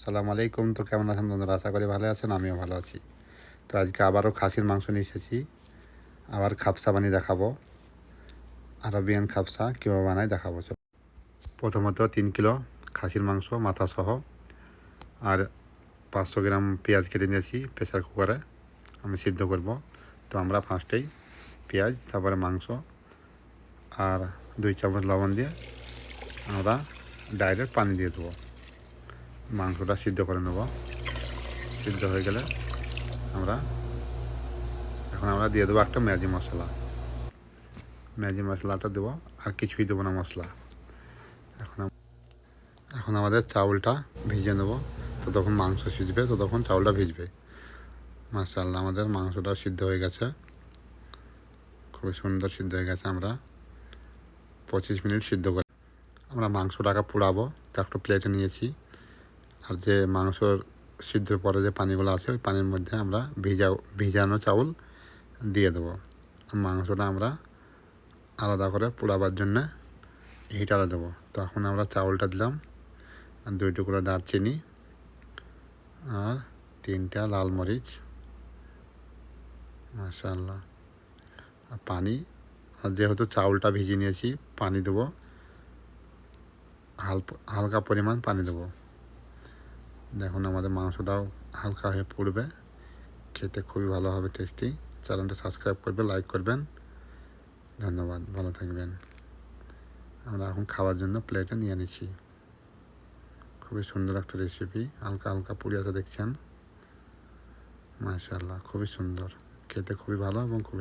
সালাম আলাইকুম। তো কেমন আছেন বন্ধুরা? আশা করি ভালো আছেন, আমিও ভালো আছি। তো আজকে আবারও খাসির মাংস নিয়ে এসেছি। আবার খাপসা বানিয়ে দেখাবো। আরবিয়ান খাপসা কীভাবে বানাই দেখাবো। প্রথমত তিন কিলো খাসির মাংস মাথা সহ আর পাঁচশো গ্রাম পেঁয়াজ কেটে নিয়েছি প্রেসার কুকারে। আমি সিদ্ধ করব। তো আমরা ফার্স্টেই পেঁয়াজ, তারপরে মাংস আর দুই চামচ লবণ দিয়ে আমরা ডাইরেক্ট পানি দিয়ে দেবো। মাংসটা সিদ্ধ করে নেব। সিদ্ধ হয়ে গেলে আমরা এখন আমরা দিয়ে দেবো একটা ম্যাজি মশলা। ম্যাজি মশলাটা দেবো, আর কিছুই দেবো না মশলা। এখন এখন আমাদের চাউলটা ভিজে নেব। তো তখন মাংস সিজবে তো তখন চাউলটা ভিজবে। মাশাল্লাহ আমাদের মাংসটা সিদ্ধ হয়ে গেছে। খুবই সুন্দর সিদ্ধ হয়ে গেছে আমরা। পঁচিশ মিনিট সিদ্ধ করে আমরা মাংসটাকে পোড়াবো। তো একটা প্লেটে নিয়েছি। আর যে মাংসর সিদ্ধর পরে যে পানিগুলো আছে, ওই পানির মধ্যে আমরা ভিজা, ভিজানো চাউল দিয়ে দেবো। মাংসটা আমরা আলাদা করে পোড়াবার জন্য হিটারে দেবো। তখন আমরা চাউলটা দিলাম, দুই টুকরো দারচিনি আর তিনটা লাল মরিচ। মাশাল্লাহ আর পানি, আর যেহেতু চাউলটা ভিজিয়ে নিয়েছি, পানি দেবো। হালকা পরিমাণ পানি দেবো। দেখুন, আমাদের মাংসটাও হালকা হয়ে পড়বে। খেতে খুবই ভালো হবে টেস্টি চ্যানেলটা সাবস্ক্রাইব করবে লাইক করবেন। ধন্যবাদ, ভালো থাকবেন। আমরা এখন খাওয়ার জন্য প্লেটে নিয়ে নিচ্ছি। খুবই সুন্দর একটা রেসিপি হালকা হালকা পুড়ি আছে, দেখছেন? মাশাল্লাহ খুবই সুন্দর। খেতে খুবই ভালো এবং খুবই